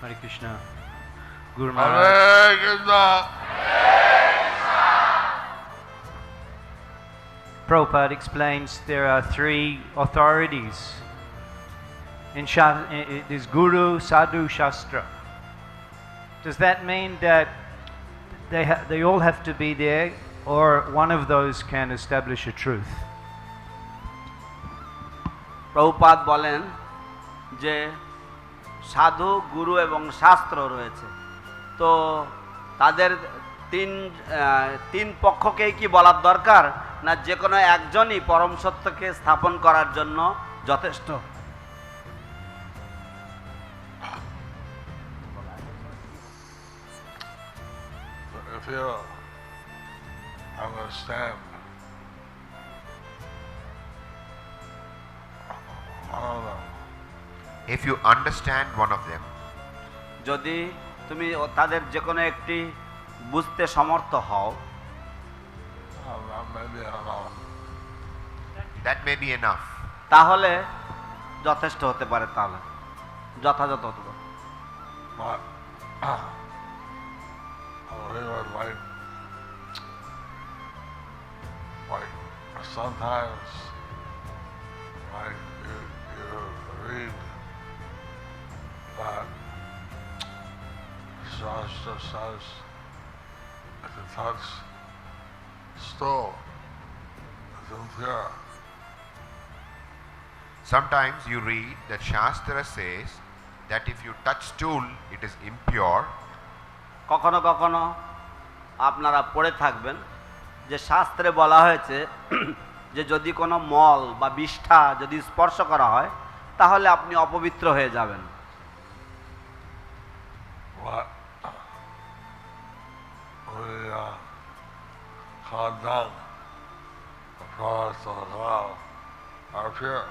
Hare Krishna. Guru Maharaj. Hare Krishna. Prabhupada explains there are three authorities. In Sha- i- i- there's Guru, Sadhu, Shastra. Does that mean that they, ha- they all have to be there, or one of those can establish a truth? Prabhupada বলেন যে সাধু, গুরু এবং শাস্ত্র রয়েছে। তো তাদের তিন তিন পক্ষকেই কি বলার দরকার? না যে কোনো একজনই পরম সত্যকে স্থাপন করার জন্য যথেষ্ট? Understand one of If you understand one of them, যদি তুমি তাদের যে কোনো একটি বুঝতে সমর্থ হও uh, that may be enough. that may be enough. তাহলে যথেষ্ট হতে পারে তাহলে যথাযথ হতে পারে sometimes, like you, you read that Shastra says if you touch stone, it's impure. Sometimes you read that Shastra says that if you touch stool, it is impure. কখনো কখনো আপনারা পড়ে থাকবেন যে শাস্ত্রে বলা হয়েছে যে যদি কোনো মল বা বিষ্ঠা যদি স্পর্শ করা হয় তাহলে আপনি অপবিত্র হয়ে যাবেন What we uh, call dung, the products of the cow, are pure.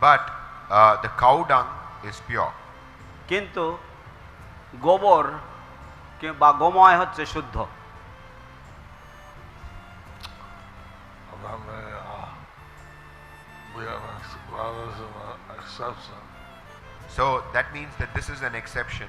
But uh, the cow dung is pure. কিন্তু গোবর কি- বা গোময় হচ্ছে শুদ্ধ And that may uh, be an ex- that is an exception. So that means that this is an exception.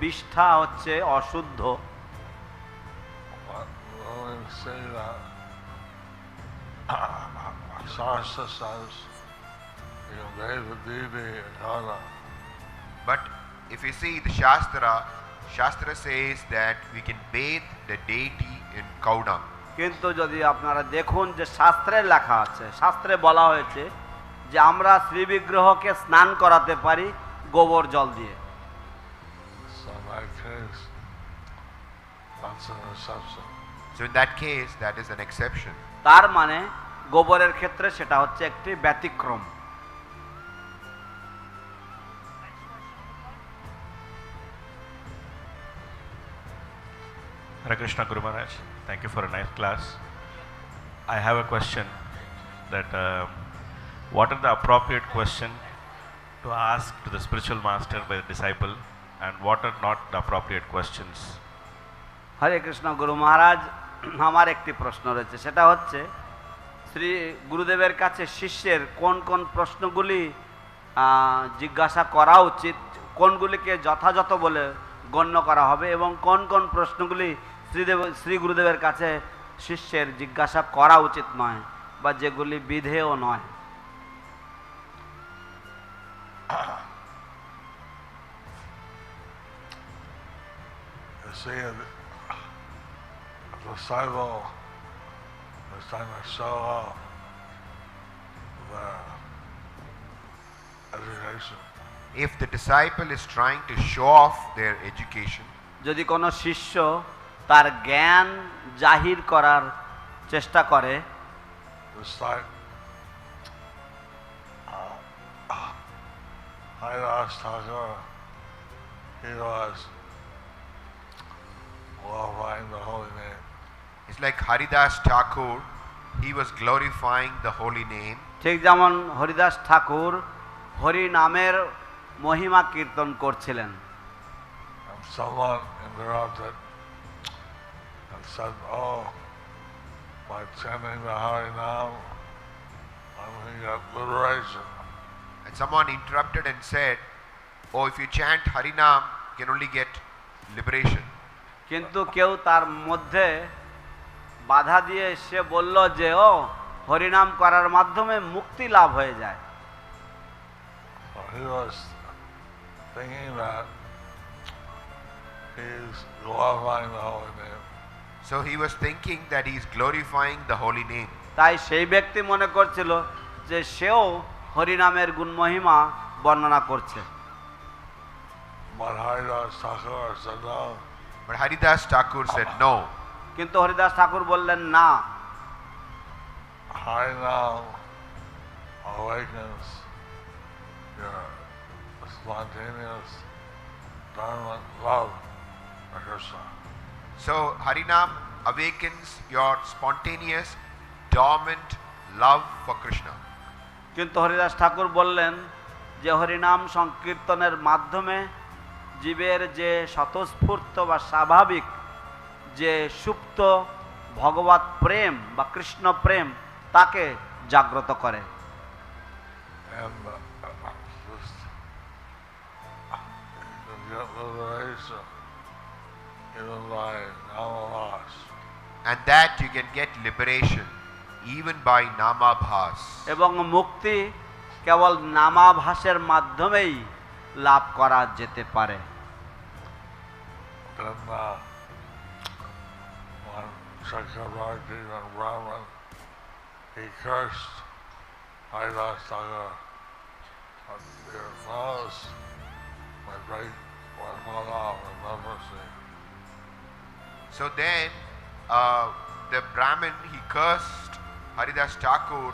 বিষ্ঠা হচ্ছে অশুদ্ধ but Shastra says you bathe the deity in Ghana, But if you see the Shastra, Shastra says that we can bathe the deity in cow dung. কিন্তু যদি আপনারা দেখুন যে শাস্ত্রে লেখা আছে শাস্ত্রে বলা হয়েছে যে আমরা শ্রীবিগ্রহকে স্নান করাতে পারি গোবর জল দিয়ে that's an exception. So in that case, that is an exception. তার মানে গোবরের ক্ষেত্রে সেটা হচ্ছে একটি ব্যতিক্রম Hare Krishna Guru Maharaj, thank you for a nice class. I have a question that um, what are the appropriate question to ask to the spiritual master by the disciple and what are not the appropriate questions? হরে কৃষ্ণ গুরু মহারাজ আমার একটি প্রশ্ন রয়েছে। সেটা হচ্ছে শ্রী গুরুদেবের কাছে শিষ্যের কোন কোন প্রশ্নগুলি জিজ্ঞাসা করা উচিত কোনগুলিকে যথাযথ বলে গণ্য করা হবে এবং কোন কোন প্রশ্নগুলি শ্রীদেব শ্রী গুরুদেবের কাছে শিষ্যের জিজ্ঞাসা করা উচিত নয় বা যেগুলি বিধেয় নয়। You see, a disciple is trying to show off their education. If the disciple is trying to show off their education, যদি কোনো শিষ্য তার জ্ঞান জাহির করার চেষ্টা করে It's like uh, Haridas Thakur he was glorifying the holy name. It's like Haridas Thakur, he was glorifying the holy name. ঠিক যেমন হরিদাস ঠাকুর হরি নামের মহিমা কীর্তন করছিলেন And someone interrupted and said, Oh, by chanting the Hari Nam, I'm going to get liberation. And someone interrupted and said, Oh, if you chant Harinam, you can only get liberation. কিন্তু কেউ তার মধ্যে বাধা দিয়ে সে বলল যে ও হরিনাম করার মাধ্যমে মুক্তি লাভ হয়ে যায়। তাই সেই ব্যক্তি মনে করছিল যে সেও হরিনামের গুণমহিমা বর্ণনা করছে। But Haridas Thakur said, no, কিন্তু হরিদাস ঠাকুর বললেন না। So, Harinam awakens your spontaneous, dormant love for Krishna. কিন্তু হরিদাস ঠাকুর বললেন যে হরিনাম সংকীর্তনের মাধ্যমে জীবের যে স্বতঃস্ফূর্ত বা স্বাভাবিক যে সুপ্ত ভগবত প্রেম বা কৃষ্ণ প্রেম তাকে জাগ্রত করে And uh, that you can get liberation even by Namabhas. এবং মুক্তি কেবল নামাভাসের মাধ্যমেই লাভ করা যেতে পারে Then uh, when Chakravarti and Brahman, he cursed Haridas Thakur. But your nose my right was one off leprosy. So then uh, the Brahmin he cursed Haridas Thakur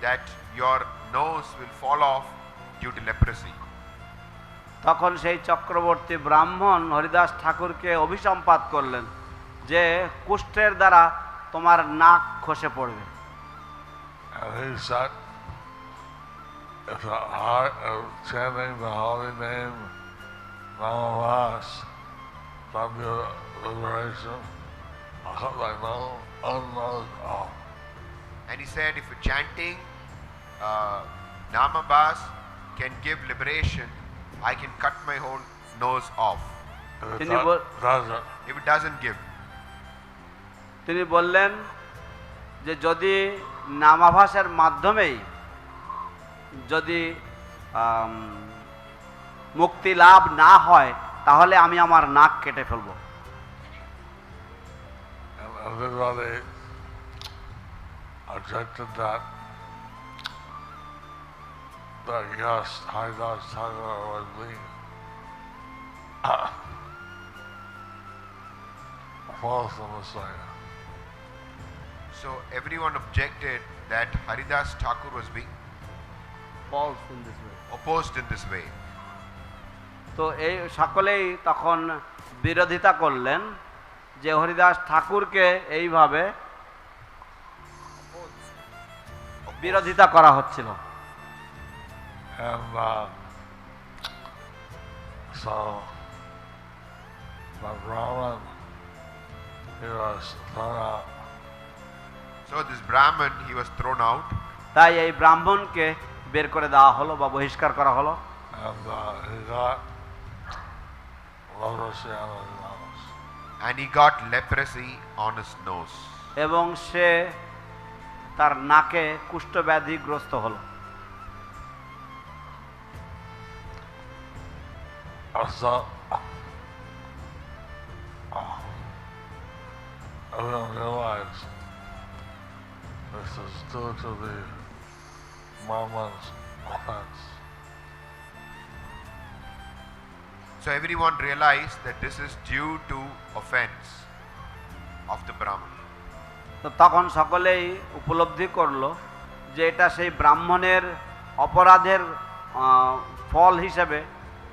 that your nose will fall off due to leprosy. তখন সেই চক্রবর্তী ব্রাহ্মণ হরিদাস ঠাকুরকে অভিসম্পাত করলেন যে কুষ্ঠের দ্বারা তোমার নাক খসে পড়বে And he said, if the heart of chanting the holy name, Namavas, from your liberation, I'll cut my nose, unnose off. And he said if chanting uh, Namabhas can give liberation, I can cut my whole nose off. If it Can you do- wo- doesn't, If it doesn't give, তিনি বললেন যে যদি নামাভাসের মাধ্যমেই যদি মুক্তি লাভ না হয়, তাহলে আমি আমার নাক কেটে ফেলব false on the side. So everyone objected that Haridas Thakur was being opposed in this way. তো এই সকলেই তখন বিরোধিতা করলেন যে হরিদাস ঠাকুরকে এইভাবে বিরোধিতা করা হচ্ছিল And uh, so the he was thrown out. So this Brahman he was thrown out তাই এই ব্রাহ্মণকে বের করে দেওয়া হলো বা বহিষ্কার করা হলো And uh, he got leprosy on his nose. and he got leprosy on his nose. এবং সে তার নাকে কুষ্ঠব্যাধিগ্রস্ত হলো realized this is due to the Brahman's offense. So everyone realized that this is due to offense of the Brahman. তো তখন সকলেই উপলব্ধি করল যে এটা সেই ব্রাহ্মণের অপরাধের ফল হিসেবে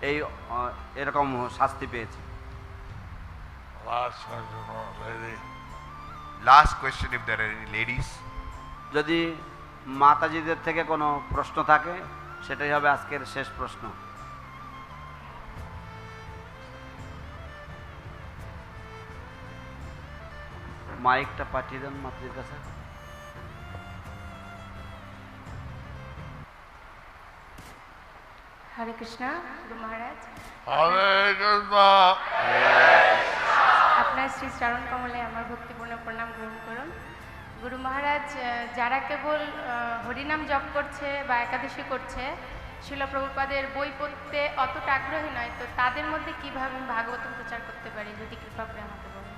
এই এরকম শাস্তি পেয়েছি Last question, lady. Last question if there are any ladies. যদি মাতাজিদের থেকে কোনো প্রশ্ন থাকে সেটাই হবে আজকের শেষ প্রশ্ন। মাইকটা পাঠিয়ে দেন মাতাজির কাছে। হরে কৃষ্ণ গুরু মহারাজ। Hare Krishna. আপনার শ্রী চরণ কমলে আমার ভক্তিপূর্ণ প্রণাম গ্রহণ করুন। গুরু মহারাজ যারা কেবল হরিনাম জপ করছে বা একাদশী করছে শিল প্রভুপাদের বই পড়তে অতটা আগ্রহী নয় তো তাদের মধ্যে কীভাবে আমি ভাগবতম প্রচার করতে পারি যদি কৃপা করে আমাকে বলেন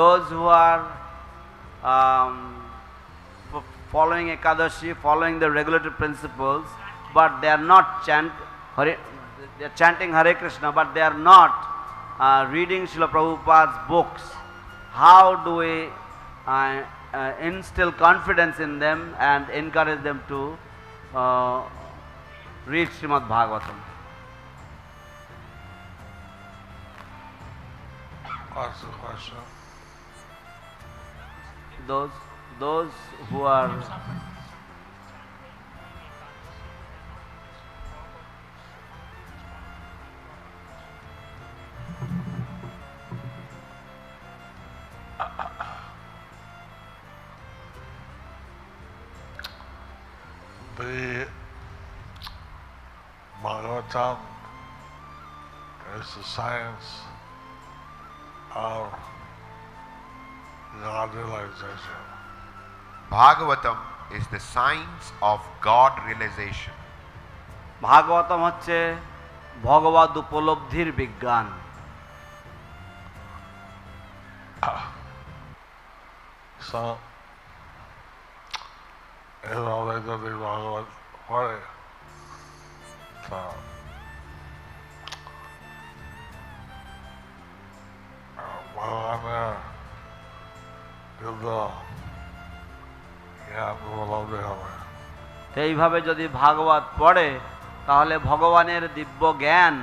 those who are um, following Ekadashi, following the regulatory principles, but they are not chant, Hare, they are chanting Hare Krishna, but they are not uh, reading Srila Prabhupada's books. How do we uh, uh, instill confidence in them and encourage them to uh, read Srimad Bhagavatam? Those, those who are Bhagavatam is the science of God realization. Bhagavatam is the science of God realization. Bhagavatam হচ্ছে ভগবত উপলব্ধির বিজ্ঞান So, এভাবে যদি ভগবত পড়ে তো ভগবানের কিন্তু জ্ঞান তো এইভাবে যদি ভাগবত পড়ে তাহলে ভগবানের দিব্য জ্ঞান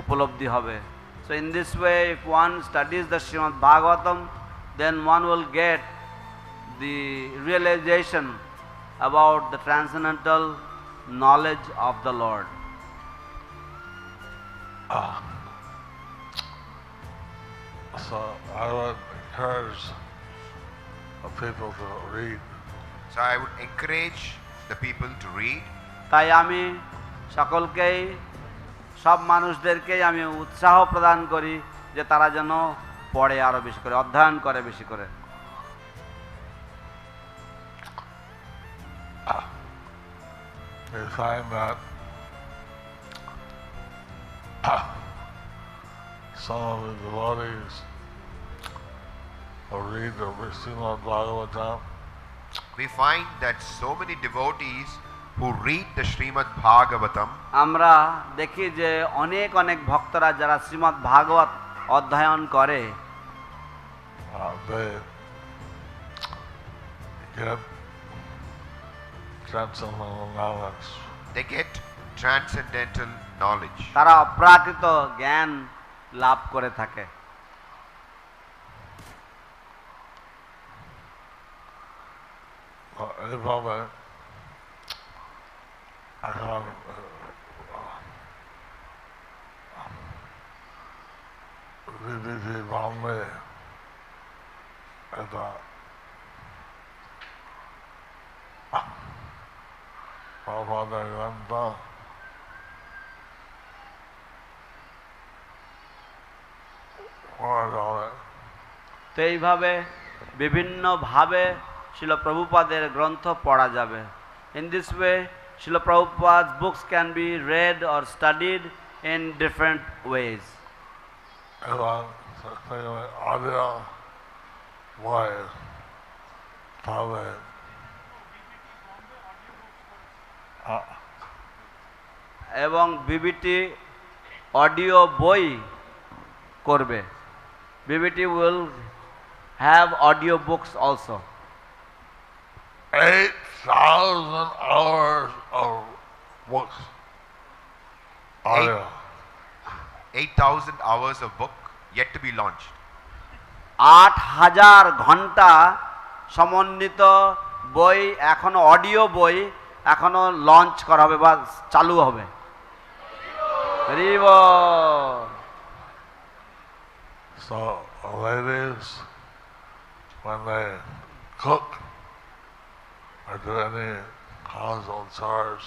উপলব্ধি হবে। So in this way if one studies the Shrimad Bhagavatam then one will get the realization about the transcendental knowledge of the Lord So I would encourage the people to read So I would encourage the people to read. তাই আমি সকলকেই সব মানুষদেরকেই আমি উৎসাহ প্রদান করি যে তারা যেন পড়ে আরও বেশি করে অধ্যয়ন করে বেশি করে some of the devotees who read the Srimad Bhagavatam We find that so many devotees who read the Srimad Bhagavatam, আমরা দেখি যে অনেক অনেক ভক্তরা যারা শ্রীমৎ ভাগবত অধ্যয়ন করে uh, they get transcendental knowledge. they get transcendental knowledge. তারা অপ্রাকৃত জ্ঞান লাভ করে থাকে Uh, এইভাবে এখন বিবিধি বামে এটা প্রভাদের গ্রন্থ পড়া যাবে তো এইভাবে বিভিন্নভাবে শিল প্রভুপাদের গ্রন্থ পড়া যাবে। In this way Srila Prabhupada books can be read or studied in different ways এবং বিবিটি অডিও বই করবে। BBT will have audio books also 8,000 hours of books. audio. 8,000 hours of book yet to be launched. আট হাজার ঘণ্টা সমন্বিত বই এখনও audio বই এখনও লঞ্চ করা হবে বা চালু হবে So ladies, when they cook or do any household chores,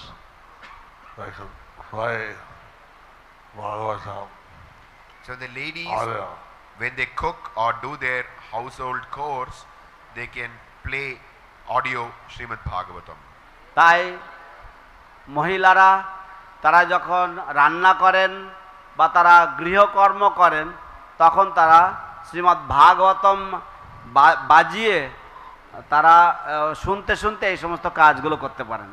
they can play Bhagavatam So the ladies, audio. when they cook or do their household chores, they can play audio Srimad Bhagavatam. তাই মহিলারা তারা যখন রান্না করেন বা তারা গৃহকর্ম করেন তখন তারা শ্রীমৎ ভাগবতম বাজিয়ে তারা শুনতে শুনতে এই সমস্ত কাজগুলো করতে পারেন।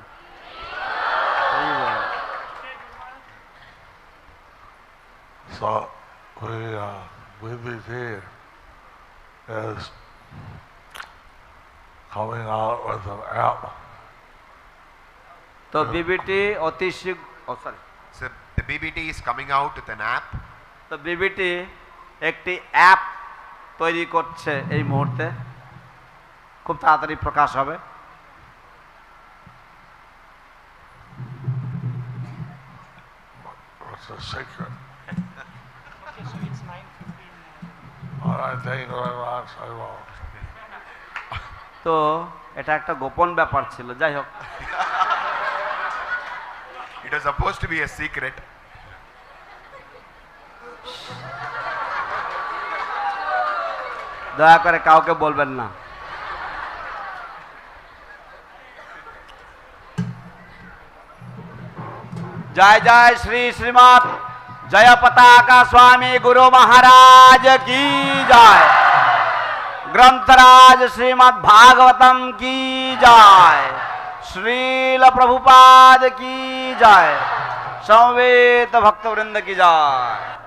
So we, uh, BBT is coming out with an app. তো বিবিটি অতি শীঘ্র ও sorry So the BBT is coming out with an app. তো বিবিটি একটি অ্যাপ তৈরি করছে এই মুহূর্তে খুব তাড়াতাড়ি প্রকাশ হবে What's the secret? All right, thank you very much. I will. তো এটা একটা গোপন ব্যাপার ছিল যাই হোক It was supposed to be a secret. দয়া করে কাউকে বলবেন না जय जय श्री श्रीमद जय पताका स्वामी गुरु महाराज की जय। ग्रंथराज श्रीमद भागवतम की जय। श्रील प्रभुपाद की जय। संवेद भक्तवृंद की जय।